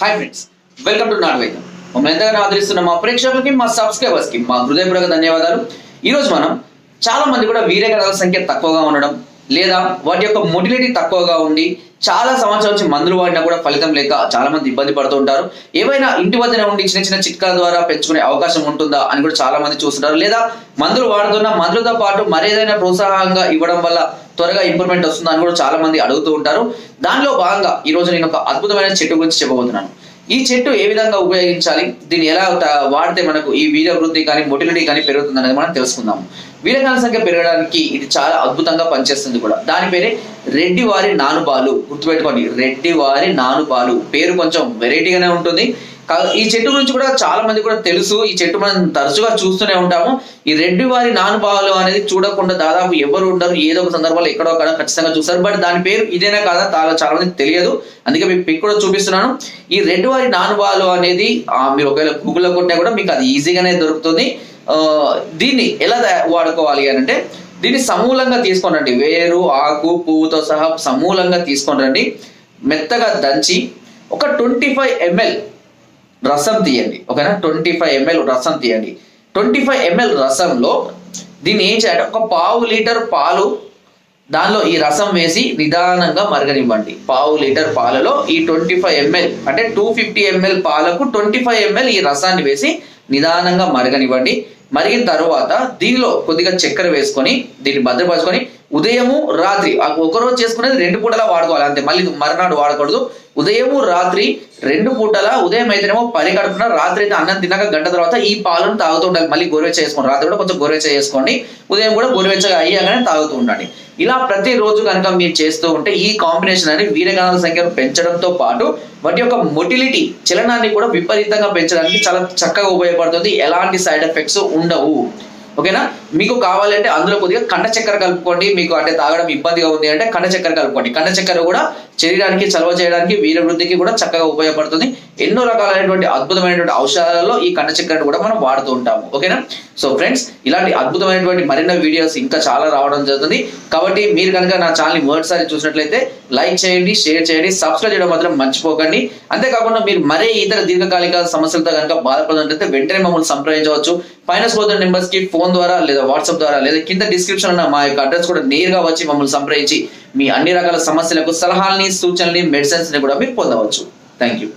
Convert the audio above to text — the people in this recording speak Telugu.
హాయ్ ఫ్రెండ్స్ వెల్కమ్ టు నాన్ వైద్యం మమ్మల్ని ఎంతగానో ఆదరిస్తున్న మా ప్రేక్షకులకి మా సబ్స్క్రైబర్స్కి మా హృదయపూర్వక ధన్యవాదాలు. ఈ రోజు మనం చాలా మంది కూడా వీర్యకణాల సంఖ్య తక్కువగా ఉండడం లేదా వాటి యొక్క మొటిలిటీ తక్కువగా ఉండి చాలా సంవత్సరాల నుంచి మందులు వాడినా కూడా ఫలితం లేక చాలా మంది ఇబ్బంది పడుతూ ఉంటారు. ఏవైనా ఇంటి వద్దనే ఉండి చిన్న చిన్న చిట్కాల ద్వారా పెంచుకునే అవకాశం ఉంటుందా అని కూడా చాలా మంది చూస్తుంటారు. లేదా మందులు వాడుతున్న మందులతో పాటు మరేదైనా ప్రోత్సాహంగా ఇవ్వడం వల్ల త్వరగా ఇంప్రూవ్మెంట్ వస్తుందని అని కూడా చాలా మంది అడుగుతూ ఉంటారు. దానిలో భాగంగా ఈ రోజు నేను ఒక అద్భుతమైన చెట్టు గురించి చెప్పబోతున్నాను. ఈ చెట్టు ఏ విధంగా ఉపయోగించాలి? దీన్ని ఎలా వాడితే మనకు ఈ వీర వృద్ధి కానీ మొటిలిటీ కానీ పెరుగుతుంది అనేది మనం తెలుసుకుందాం వీరకాల సంఖ్య పెరగడానికి ఇది చాలా అద్భుతంగా పనిచేస్తుంది కూడా. దాని పేరే రెడ్డి వారి నానుబాలు. గుర్తుపెట్టుకోండి రెడ్డి వారి నానుబాలు. పేరు కొంచెం వెరైటీగానే ఉంటుంది. ఈ చెట్టు గురించి కూడా చాలా మంది కూడా తెలుసు. ఈ చెట్టు మనం తరచుగా చూస్తూనే ఉంటాము. ఈ రెడ్డి వారి నానుభావాలు అనేది చూడకుండా దాదాపు ఎవరు ఉండరు. ఏదో ఒక సందర్భంలో ఎక్కడో అక్కడ ఖచ్చితంగా చూస్తారు. బట్ దాని పేరు ఇదేనా కాదా చాలా చాలా మందికి తెలియదు. అందుకే మీకు పిక్ కూడా చూపిస్తున్నాను. ఈ రెడ్డి వారి నానుభావాలు అనేది మీరు ఒకవేళ గూగుల్లో కొట్టినా కూడా మీకు అది ఈజీగానే దొరుకుతుంది. దీన్ని ఎలా వాడుకోవాలి అని అంటే దీన్ని సమూలంగా తీసుకొని వేరు ఆకు పువ్వుతో సహా సమూలంగా తీసుకోండి. రండి మెత్తగా దంచి ఒక ట్వంటీ ఫైవ్ ఎంఎల్ రసం తీయండి. ఓకేనా? ట్వంటీ ఫైవ్ ఎంఎల్ రసం తీయండి. ట్వంటీ ఫైవ్ ఎంఎల్ రసంలో దీన్ని ఏం చేయాలి ఒక పావు లీటర్ పాలు దానిలో ఈ రసం వేసి నిదానంగా మరగనివ్వండి. పావు లీటర్ పాలలో ఈ ట్వంటీ ఫైవ్ ఎంఎల్ అంటే టూ ఫిఫ్టీ ఎంఎల్ పాలకు ట్వంటీ ఫైవ్ ఎంఎల్ ఈ రసాన్ని వేసి నిదానంగా మరగనివ్వండి. మరిగిన తర్వాత దీనిలో కొద్దిగా చక్కెర వేసుకొని దీన్ని భద్రపరచుకొని ఉదయము రాత్రి. ఒకరోజు చేసుకునేది రెండు పూటలా వాడుకోవాలి అంతే. మళ్ళీ మరునాడు వాడకూడదు. ఉదయము రాత్రి రెండు పూటల ఉదయం అయితేనేమో పని గడుపున రాత్రి అయితే అన్నం తిన్నాక గంట తర్వాత ఈ పాలను తాగుతూ ఉండాలి. మళ్ళీ గోరువెచ్చ చేసుకోండి. రాత్రి కూడా కొంచెం గోరువెచ్చ చేసుకోండి. ఉదయం కూడా గోరువెచ్చగా అయ్యాకనే తాగుతూ ఉండండి. ఇలా ప్రతిరోజు కనుక మీరు చేస్తూ ఉంటే ఈ కాంబినేషన్ అనేది వీరగణాల సంఖ్యను పెంచడంతో పాటు వాటి యొక్క మొటిలిటీ చలనాన్ని కూడా విపరీతంగా పెంచడానికి చాలా చక్కగా ఉపయోగపడుతుంది. ఎలాంటి సైడ్ ఎఫెక్ట్స్ ఉండవు. ఓకేనా? మీకు కావాలంటే అందులో కొద్దిగా కండ చక్కెర కలుపుకోండి. మీకు అంటే తాగడం ఇబ్బందిగా ఉంది అంటే కండ చక్కెర కలుపుకోండి. కండ చక్కెర కూడా శరీరానికి చలవ చేయడానికి వీర వృద్ధికి కూడా చక్కగా ఉపయోగపడుతుంది. ఎన్నో రకాలైనటువంటి అద్భుతమైనటువంటి ఔషధాలలో ఈ కండ చక్కెరను కూడా మనం వాడుతూ ఉంటాము. ఓకేనా? సో ఫ్రెండ్స్ ఇలాంటి అద్భుతమైనటువంటి మరిన్నో వీడియోస్ ఇంకా చాలా రావడం జరుగుతుంది. కాబట్టి మీరు కనుక నా ఛానల్ మొదటిసారి చూసినట్లయితే లైక్ చేయండి షేర్ చేయండి సబ్స్క్రైబ్ చేయడం మాత్రం మర్చిపోకండి. అంతేకాకుండా మీరు మరే ఇతర దీర్ఘకాలిక సమస్యలతో కనుక బాధపడుతుంటే వెంటనే మమ్మల్ని సంప్రదించవచ్చు. పైన స్పోతున్న నెంబర్స్కి ఫోన్ ద్వారా లేదా వాట్సాప్ ద్వారా లేదా కింద డిస్క్రిప్షన్ ఉన్న మా యొక్క అడ్రస్ కూడా నేరుగా వచ్చి మమ్మల్ని సంప్రదించి మీ అన్ని రకాల సమస్యలకు సలహాలని సూచనల్ని మెడిసిన్స్ని కూడా మీరు పొందవచ్చు. Thank you